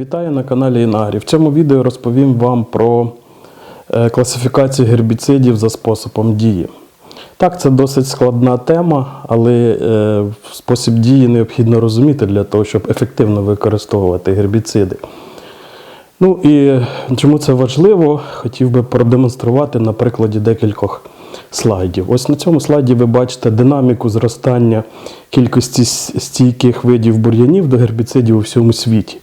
Вітаю на каналі Інагрі. В цьому відео розповім вам про е, класифікацію гербіцидів за способом дії. Так, це досить складна тема, але е, спосіб дії необхідно розуміти для того, щоб ефективно використовувати гербіциди. Ну і чому це важливо, хотів би продемонструвати на прикладі декількох слайдів. Ось на цьому слайді ви бачите динаміку зростання кількості стійких видів бур'янів до гербіцидів у всьому світі.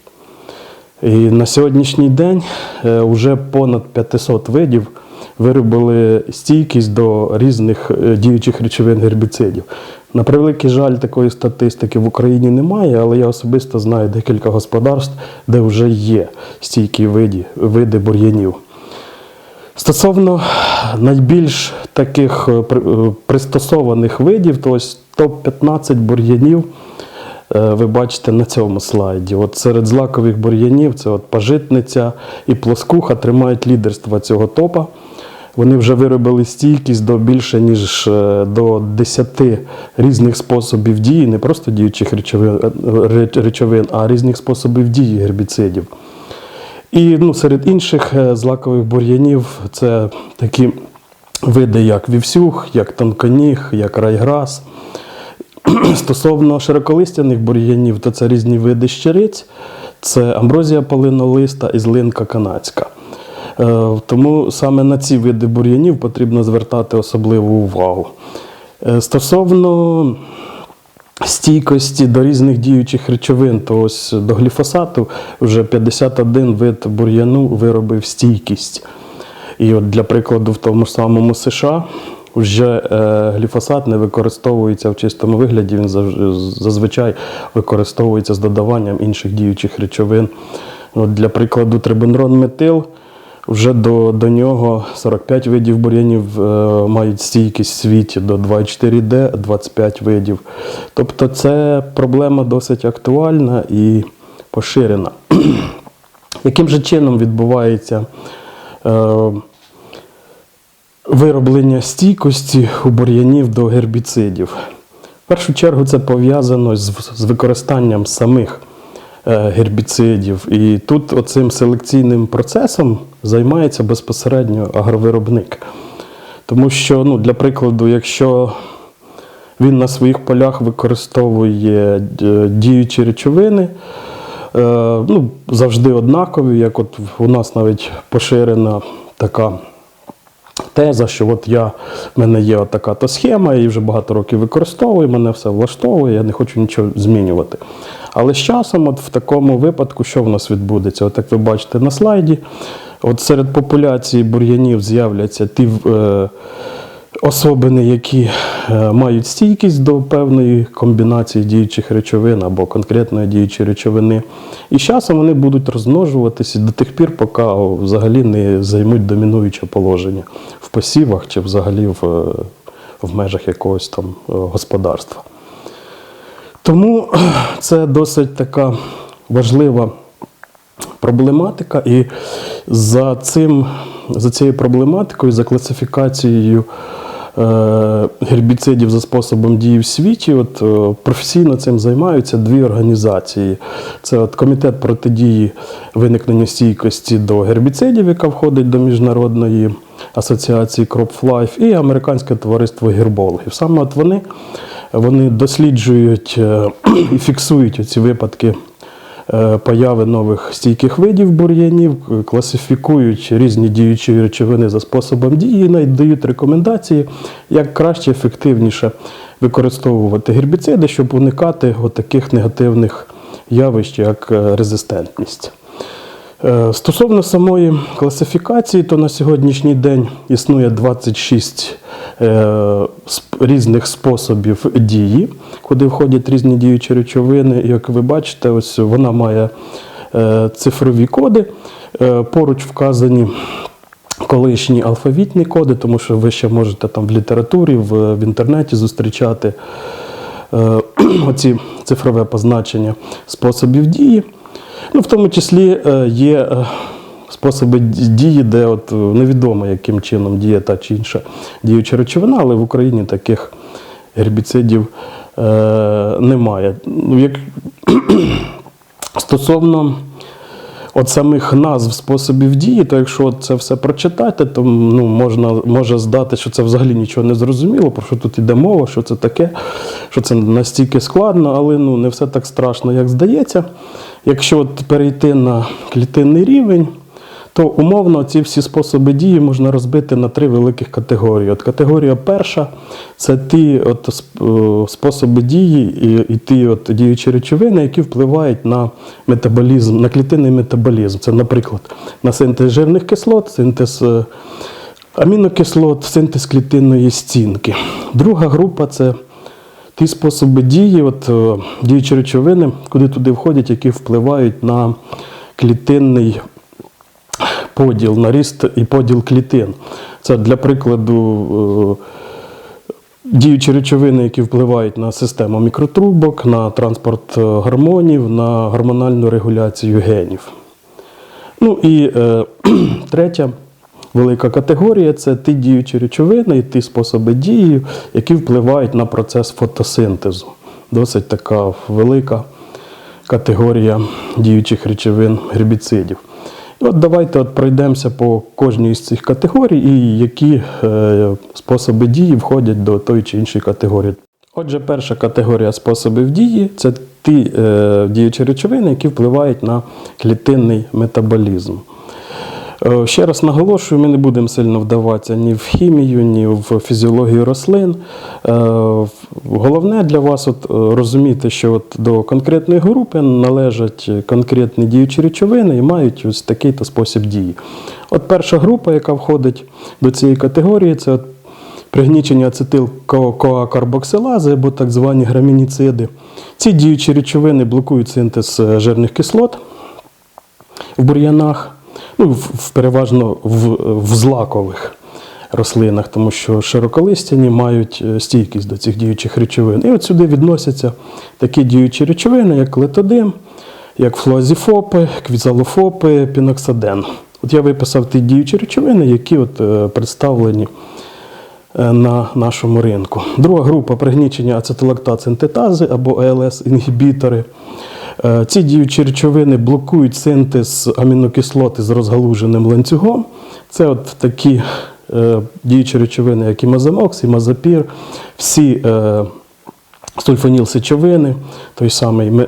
І на сьогоднішній день вже понад 500 видів виробили стійкість до різних е, діючих речовин гербіцидів. На превеликий жаль, такої статистики в Україні немає, але я особисто знаю декілька господарств, де вже є стійкі види, види бур'янів. Стосовно найбільш таких е, при- е, пристосованих видів, то ось топ-15 бур'янів е, ви бачите на цьому слайді. От серед злакових бур'янів це от пажитниця і плоскуха тримають лідерство цього топа. Вони вже виробили стійкість до більше ніж е, до 10 різних способів дії, не просто діючих речовин, е, речовин, а різних способів дії гербіцидів. І ну, серед інших е, злакових бур'янів це такі види, як вівсюх, як тонконіг, як райграс. Стосовно широколистяних бур'янів, то це різні види щириць, це амброзія полинолиста і злинка канадська. Е, Тому саме на ці види бур'янів потрібно звертати особливу увагу. Е, Стосовно стійкості до різних діючих речовин, то ось до гліфосату вже 51 вид бур'яну виробив стійкість. І от для прикладу, в тому самому США вже е, гліфосат не використовується в чистому вигляді, він зазвичай використовується з додаванням інших діючих речовин. От для прикладу, трибенрон метил вже до, до нього 45 видів бур'янів е, мають стійкість в світі до 2,4D, 25 видів. Тобто це проблема досить актуальна і поширена. Яким же чином відбувається е, вироблення стійкості у бур'янів до гербіцидів? В першу чергу це пов'язано з, використанням самих е, гербіцидів. І тут оцим селекційним процесом займається безпосередньо агровиробник. Тому що, ну, для прикладу, якщо він на своїх полях використовує е, діючі речовини, е, ну, завжди однакові, як от у нас навіть поширена така теза, що от я, в мене є така то схема, я її вже багато років використовую, мене все влаштовує, я не хочу нічого змінювати. Але з часом, от в такому випадку, що в нас відбудеться? От як ви бачите на слайді, от серед популяції бур'янів з'являться ті е, особини, які е, мають стійкість до певної комбінації діючих речовин або конкретної діючої речовини. І з часом вони будуть розмножуватися до тих пір, поки взагалі не займуть домінуюче положення посівах чи взагалі в, е, в межах якогось там е, господарства. Тому це досить така важлива проблематика, і за, цим, за цією проблематикою, за класифікацією гербіцидів за способом дії в світі, от, е, професійно цим займаються дві організації. Це от Комітет протидії виникненню стійкості до гербіцидів, яка входить до Міжнародної асоціації CropLife, і Американське товариство гербологів. Саме от вони, вони досліджують е, і фіксують ці випадки е, появи нових стійких видів бур'янів, класифікують різні діючі речовини за способом дії, і дають рекомендації, як краще, ефективніше використовувати гербіциди, щоб уникати таких негативних явищ, як е, резистентність. Е, Стосовно самої класифікації, то на сьогоднішній день існує 26 е, різних способів дії, куди входять різні діючі речовини. Як ви бачите, ось вона має е, цифрові коди. Поруч вказані колишні алфавітні коди, тому що ви ще можете там в літературі, в, інтернеті зустрічати оці цифрове позначення способів дії. Ну, в тому числі е, є е, способи дії, де от е, невідомо, яким чином діє та чи інша діюча речовина, але в Україні таких гербіцидів е, немає. Ну, як... Стосовно от самих назв способів дії, то якщо це все прочитати, то ну, можна, може здати, що це взагалі нічого не зрозуміло, про що тут іде мова, що це таке, що це настільки складно, але ну, не все так страшно, як здається. Якщо от перейти на клітинний рівень, то умовно ці всі способи дії можна розбити на три великих категорії. От категорія перша це ті от е, способи дії і, і ті от діючі речовини, які впливають на метаболізм, на клітинний метаболізм. Це, наприклад, на синтез жирних кислот, синтез е, амінокислот, синтез клітинної стінки. Друга група це ті способи дії, от е, діючі речовини, куди туди входять, які впливають на клітинний поділ, на ріст і поділ клітин. Це для прикладу е, діючі речовини, які впливають на систему мікротрубок, на транспорт е, гормонів, на гормональну регуляцію генів. Ну і е, третя велика категорія це ті діючі речовини і ті способи дії, які впливають на процес фотосинтезу. Досить така велика категорія діючих речовин гербіцидів. І от давайте от пройдемося по кожній з цих категорій і які е, способи дії входять до тої чи іншої категорії. Отже, перша категорія способів дії це ті е, діючі речовини, які впливають на клітинний метаболізм. Е, Ще раз наголошую, ми не будемо сильно вдаватися ні в хімію, ні в фізіологію рослин. Е, Головне для вас от, е, розуміти, що от до конкретної групи належать конкретні діючі речовини і мають ось такий-то спосіб дії. От перша група, яка входить до цієї категорії, це от пригнічення ацетилкоакарбоксилази або так звані грамініциди. Ці діючі речовини блокують синтез жирних кислот в бур'янах, ну, в, переважно в, в злакових рослинах, тому що широколистяні мають е, стійкість до цих діючих речовин. І от сюди відносяться такі діючі речовини, як летодим, як флуазіфопи, квізалофопи, піноксаден. От я виписав ті діючі речовини, які от, е, представлені е, на нашому ринку. Друга група пригнічення ацетилактат-синтетази або АЛС-інгібітори. Е, Ці діючі речовини блокують синтез амінокислот із розгалуженим ланцюгом. Це от такі е, діючі речовини, як і мазамокс, і мазапір, всі е, сульфонілсечовини, той самий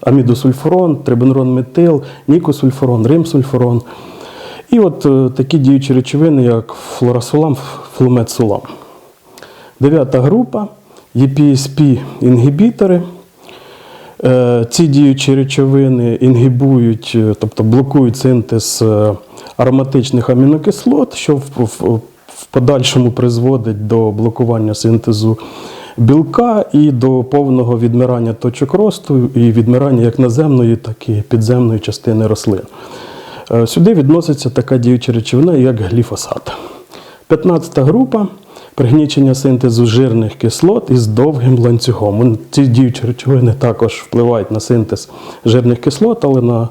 амідосульфурон, трибенурон метил, нікосульфурон, римсульфурон. І от такі діючі речовини, як флорасулам, флуметсулам. Дев'ята група EPSP-інгібітори. Е, Ці діючі речовини інгібують, е, тобто блокують синтез е, ароматичних амінокислот, що в, подальшому призводить до блокування синтезу білка і до повного відмирання точок росту і відмирання як наземної, так і підземної частини рослин. Е, Сюди відноситься така діюча речовина, як гліфосат. 15 група пригнічення синтезу жирних кислот із довгим ланцюгом. Ці діючі речовини також впливають на синтез жирних кислот, але на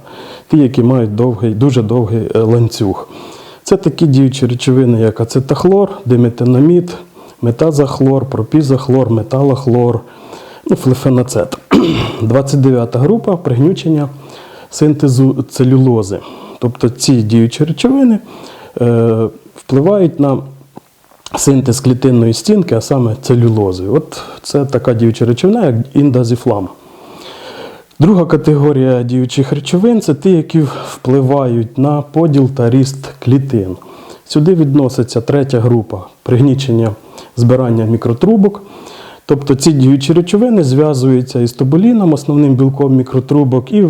ті, які мають довгий, дуже довгий е, ланцюг. Це такі діючі речовини, як ацетахлор, диметинамід, метазахлор, пропізахлор, металахлор, ну, флефенацет. 29 група пригнічення синтезу целюлози. Тобто ці діючі речовини е, впливають на синтез клітинної стінки, а саме целюлози. От це така діюча речовина, як індазіфлам. Друга категорія діючих речовин це ті, які впливають на поділ та ріст клітин. Сюди відноситься третя група пригнічення збирання мікротрубок. Тобто ці діючі речовини зв'язуються із тоболіном, основним білком мікротрубок, і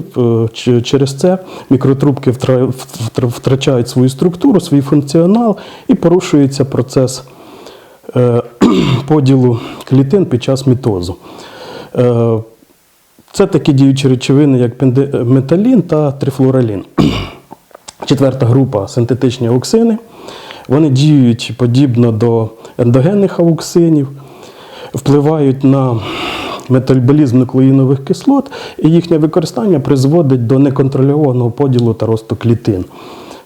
е, через це мікротрубки втра- втра- втрачають свою структуру, свій функціонал і порушується процес е, поділу клітин під час мітозу. Е, Це такі діючі речовини, як металін та трифлоралін. Четверта група синтетичні ауксини. Вони діють подібно до ендогенних ауксинів, впливають на метаболізм нуклеїнових кислот, і їхнє використання призводить до неконтрольованого поділу та росту клітин.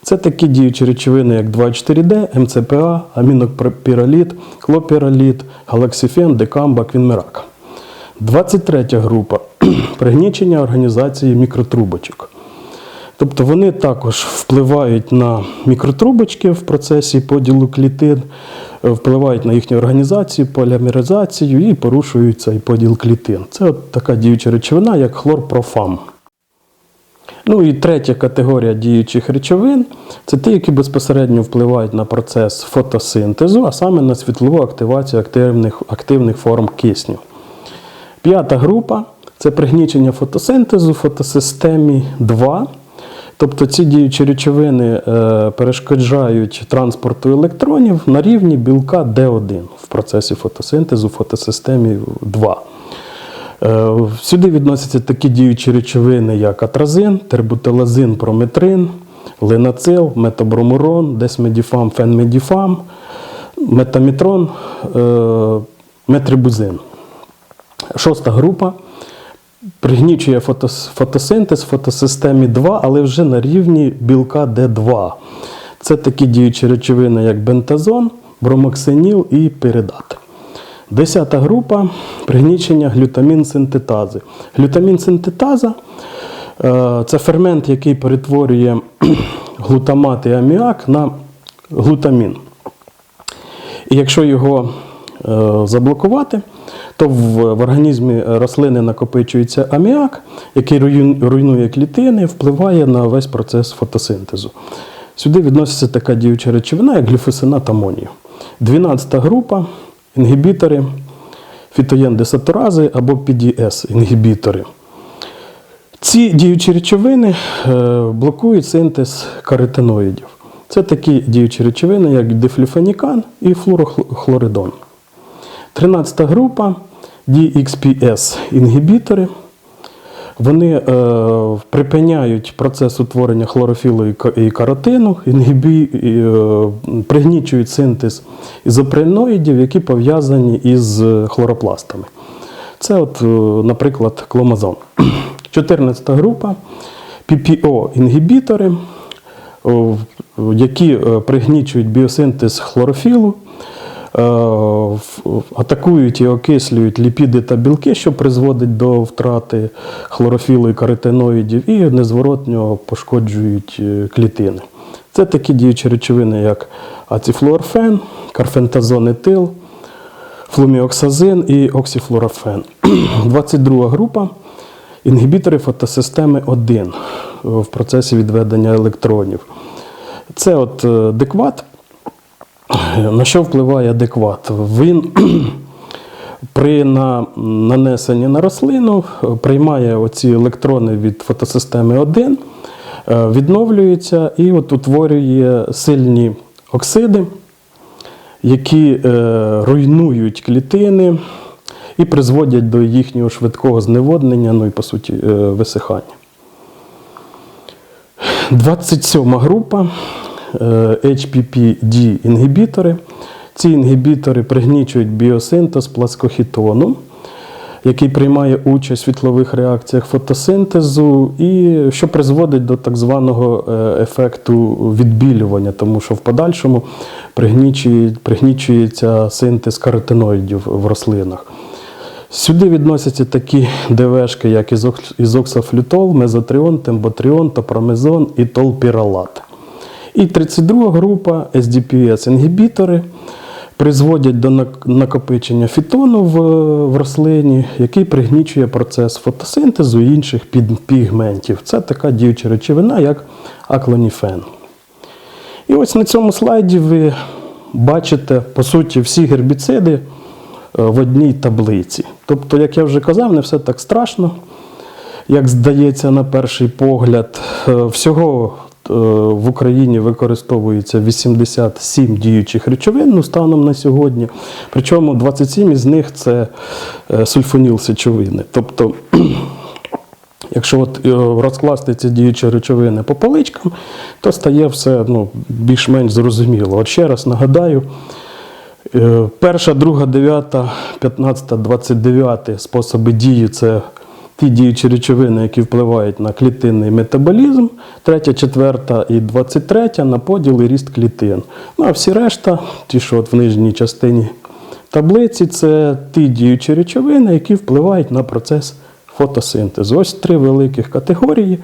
Це такі діючі речовини, як 2,4D, МЦПА, амінопіраліт, хлопіраліт, галаксифен, декамба, квінмерак. 23 група пригнічення організації мікротрубочок. Тобто вони також впливають на мікротрубочки в процесі поділу клітин, впливають на їхню організацію, полімеризацію і порушують цей поділ клітин. Це от така діюча речовина, як хлорпрофам. Ну і третя категорія діючих речовин це ті, які безпосередньо впливають на процес фотосинтезу, а саме на світлову активацію активних, активних форм кисню. П'ята група це пригнічення фотосинтезу в фотосистемі 2. Тобто ці діючі речовини е, перешкоджають транспорту електронів на рівні білка D1 в процесі фотосинтезу в фотосистемі 2. Е, Сюди відносяться такі діючі речовини, як атразин, тербутилазин, прометрин, линацил, метабромурон, десмедіфам, фенмедіфам, метамітрон, е, метрибузин. Шоста група пригнічує фотос- фотосинтез в фотосистемі 2, але вже на рівні білка Д2. Це такі діючі речовини, як бентазон, бромоксиніл і пиридат. Десята група пригнічення глютамін-синтетази. Глютамін-синтетаза е, це фермент, який перетворює глутамат і аміак на глутамін. І якщо його заблокувати, то в, в організмі рослини накопичується аміак, який руйнує клітини, впливає на весь процес фотосинтезу. Сюди відноситься така діюча речовина, як глюфосинат амонію. 12 група інгібітори фітоєндесатурази або PDS-інгібітори. Ці діючі речовини е, блокують синтез каротиноїдів. Це такі діючі речовини, як дифлюфенікан і флурохлоридон. 13 група DXPS інгібітори. Вони е, припиняють процес утворення хлорофілу і каротину, інгібі, е, пригнічують синтез ізопреноїдів, які пов'язані із е, хлоропластами. Це, от, е, наприклад, кломазон. 14 група PPO-інгібітори, о, які е, пригнічують біосинтез хлорофілу, атакують і окислюють ліпіди та білки, що призводить до втрати хлорофілу і каротиноїдів, і незворотньо пошкоджують е, клітини. Це такі діючі речовини, як ацифлуорфен, карфентазон етил, флуміоксазин і оксифлуорофен. 22 група інгібітори фотосистеми 1 в процесі відведення електронів. Це от е, декват. На що впливає адекват? Він при на- нанесенні на рослину е, приймає оці електрони від фотосистеми 1, е, відновлюється і от утворює сильні оксиди, які е, руйнують клітини і призводять до їхнього швидкого зневоднення, ну і по суті висихання. 27 група HPPD інгібітори. Ці інгібітори пригнічують біосинтез пласкохітону, який приймає участь в світлових реакціях фотосинтезу, і що призводить до так званого е, ефекту відбілювання, тому що в подальшому пригнічує- пригнічується синтез каротиноїдів в рослинах. Сюди відносяться такі ДВшки, як ізок- ізоксафлютол, мезотріон, темботріон, топромезон і толпіралат. І 32 група SDPS-інгібітори призводять до накопичення фітону в, в рослині, який пригнічує процес фотосинтезу і інших пігментів. Це така діюча речовина, як аклоніфен. І ось на цьому слайді ви бачите, по суті, всі гербіциди е, в одній таблиці. Тобто, як я вже казав, не все так страшно, як здається на перший погляд. Е, Всього в Україні використовується 87 діючих речовин ну, станом на сьогодні. Причому 27 із них це е, сульфоніл-сечовини. Тобто Якщо от е, розкласти ці діючі речовини по поличкам, то стає все ну, більш-менш зрозуміло. От ще раз нагадаю, е, перша, друга, дев'ята, п'ятнадцята, двадцять дев'яти способи дії це ті діючі речовини, які впливають на клітинний метаболізм, третя, четверта і двадцять третя на поділ і ріст клітин. Ну а всі решта, ті, що от в нижній частині таблиці, це ті діючі речовини, які впливають на процес фотосинтезу. Ось три великих категорії.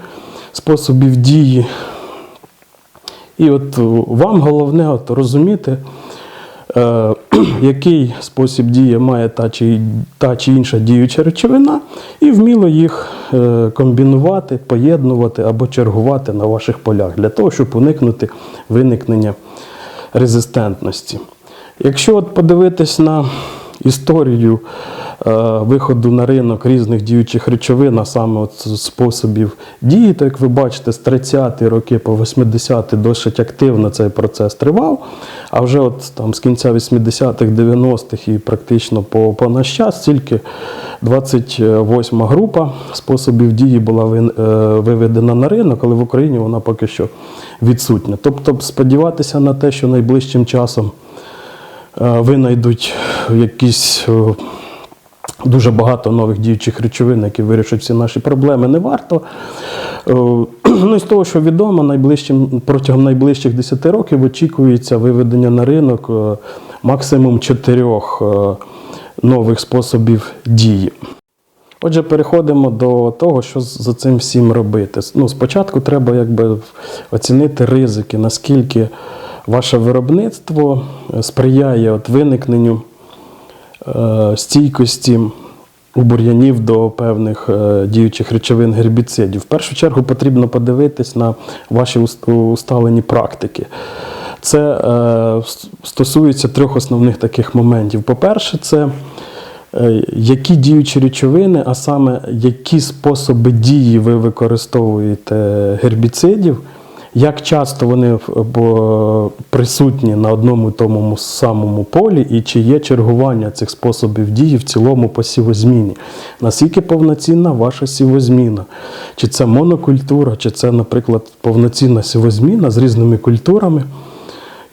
способів дії. І от вам головне от розуміти, який спосіб дії має та чи, та чи інша діюча речовина, і вміло їх е, комбінувати, поєднувати або чергувати на ваших полях для того, щоб уникнути виникнення резистентності. Якщо от подивитись на історію е, виходу на ринок різних діючих речовин, а саме от способів дії, то як ви бачите, з 30-ті роки по 80-ті досить активно цей процес тривав. А вже от там з кінця 80-х, 90-х і практично по, по наш час тільки 28 група способів дії була е, виведена на ринок, але в Україні вона поки що відсутня. Тобто сподіватися на те, що найближчим часом винайдуть якісь е, дуже багато нових діючих речовин, які вирішать всі наші проблеми, не варто. Е, Ну з того, що відомо, найближчим, протягом найближчих 10 років очікується виведення на ринок е, максимум чотирьох е, нових способів дії. Отже, переходимо до того, що за цим всім робити. Ну, спочатку треба якби оцінити ризики, наскільки ваше виробництво сприяє от виникненню е, стійкості бур'янів до певних е, діючих речовин гербіцидів. В першу чергу потрібно подивитись на ваші усталені практики. Це е, стосується трьох основних таких моментів. По-перше, це які діючі речовини, а саме які способи дії ви використовуєте гербіцидів, як часто вони присутні на одному і тому самому полі, і чи є чергування цих способів дії в цілому по сівозміні? Наскільки повноцінна ваша сівозміна? Чи це монокультура, чи це, наприклад, повноцінна сівозміна з різними культурами?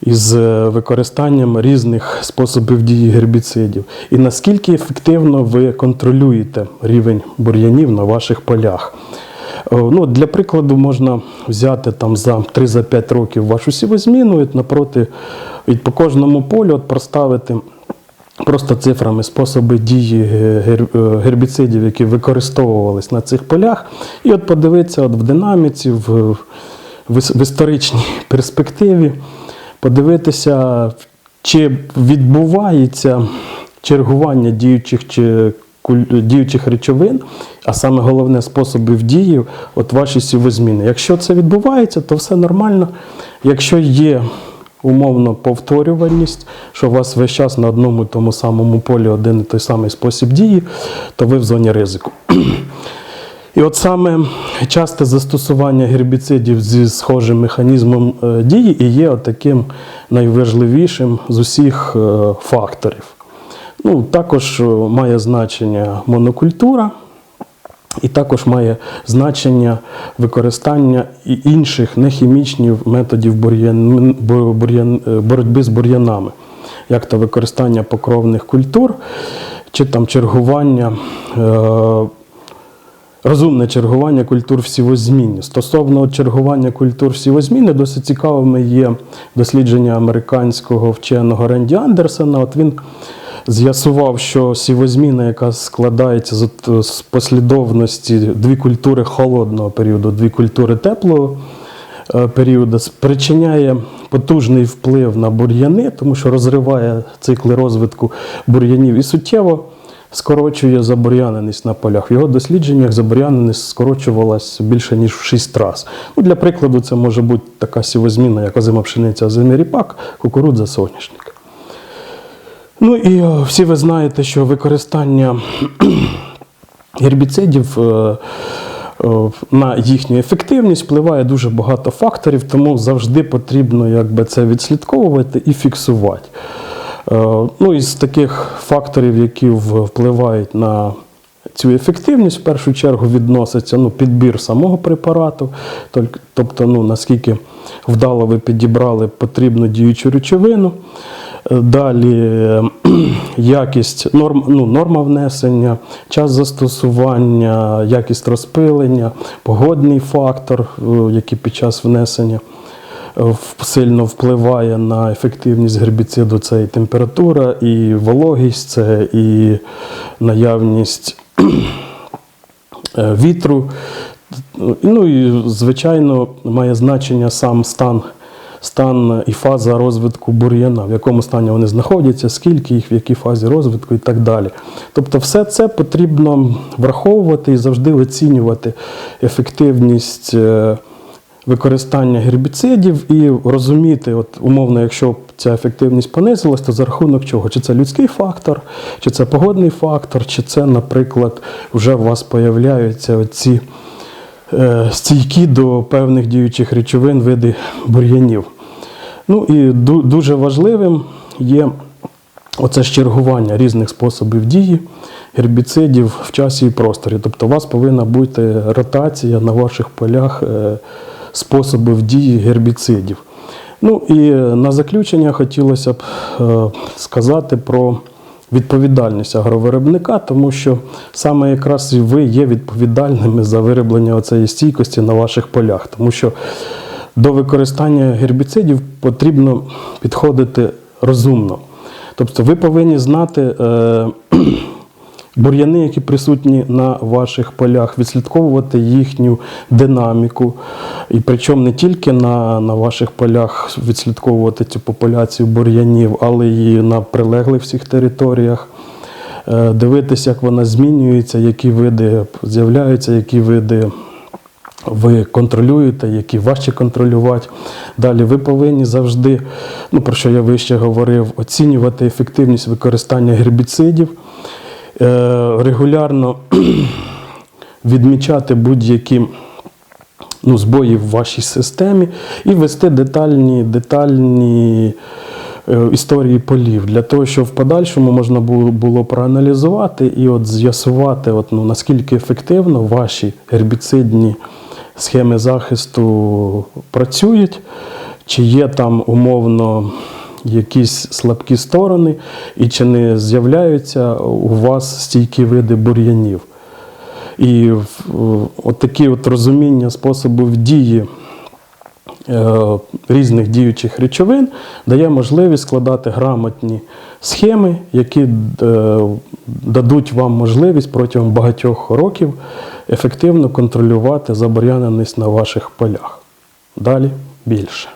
із е, використанням різних способів дії гербіцидів. І наскільки ефективно ви контролюєте рівень бур'янів на ваших полях. Е, Ну, для прикладу, можна взяти там за 3-5 років вашу сівозміну і напроти по кожному полю от проставити просто цифрами способи дії гер- е, гербіцидів, які використовувались на цих полях, і от подивитися от в динаміці, в, в, історичній перспективі, подивитися, чи відбувається чергування діючих чи діючих речовин, а саме головне способів дії, от ваші сівозміни. Якщо це відбувається, то все нормально. Якщо є умовно повторювальність, що у вас весь час на одному і тому самому полі один і той самий спосіб дії, то ви в зоні ризику. І от саме часте застосування гербіцидів зі схожим механізмом е, дії і є от таким найважливішим з усіх е, факторів. Ну, також е, має значення монокультура, і також має значення використання інших нехімічних методів е, боротьби з бур'янами, як то використання покровних культур, чи там чергування. Е, Розумне чергування культур в сівозміні. Стосовно чергування культур в досить цікавими є дослідження американського вченого Ренді Андерсона. От він з'ясував, що сівозміна, яка складається з, з послідовності дві культури холодного періоду, дві культури теплого е, періоду, спричиняє потужний вплив на бур'яни, тому що розриває цикли розвитку бур'янів і суттєво скорочує забур'яненість на полях. В його дослідженнях забур'яненість скорочувалась більше ніж в 6 разів. Ну, для прикладу, це може бути така сівозміна, як озима пшениця, озимий ріпак, кукурудза, соняшник. Ну і е, всі ви знаєте, що використання гербіцидів е, е, на їхню ефективність впливає дуже багато факторів, тому завжди потрібно якби, це відслідковувати і фіксувати. Ну, із таких факторів, які впливають на цю ефективність, в першу чергу відноситься ну, підбір самого препарату, тобто ну, наскільки вдало ви підібрали потрібну діючу речовину. Далі е, якість, норм, ну, норма внесення, час застосування, якість розпилення, погодний фактор, е, який під час внесення е, сильно впливає на ефективність гербіциду. Це і температура, і вологість, це і наявність вітру. Ну і, звичайно, має значення сам стан, стан і фаза розвитку бур'яна, в якому стані вони знаходяться, скільки їх, в якій фазі розвитку і так далі. Тобто, все це потрібно враховувати і завжди оцінювати ефективність. е, Використання гербіцидів і розуміти, от умовно, якщо ця ефективність понизилась, то за рахунок чого? Чи це людський фактор, чи це погодний фактор, чи це, наприклад, вже у вас появляються ці е, стійкі до певних діючих речовин види бур'янів. Ну і дуже важливим є оце чергування різних способів дії гербіцидів в часі і просторі. Тобто у вас повинна бути ротація на ваших полях е, способів дії гербіцидів. Ну і на заключення хотілося б е, сказати про відповідальність агровиробника, тому що саме якраз ви є відповідальними за вироблення цієї стійкості на ваших полях. Тому що до використання гербіцидів потрібно підходити розумно. Тобто ви повинні знати е, бур'яни, які присутні на ваших полях, відслідковувати їхню динаміку. І причому не тільки на, на ваших полях відслідковувати цю популяцію бур'янів, але і на прилеглих всіх територіях. Е, Дивитися, як вона змінюється, які види з'являються, які види ви контролюєте, які важче контролювати. Далі ви повинні завжди, ну про що я вище говорив, оцінювати ефективність використання гербіцидів, е, регулярно відмічати будь-які ну, збої в вашій системі і вести детальні, детальні е, історії полів для того, щоб в подальшому можна було, проаналізувати і от з'ясувати, от, ну, наскільки ефективно ваші гербіцидні схеми захисту працюють, чи є там умовно якісь слабкі сторони, і чи не з'являються у вас стійкі види бур'янів. І от такі от розуміння способів дії е, різних діючих речовин дає можливість складати грамотні схеми, які е, дадуть вам можливість протягом багатьох років ефективно контролювати забор'яненість на ваших полях. Далі більше.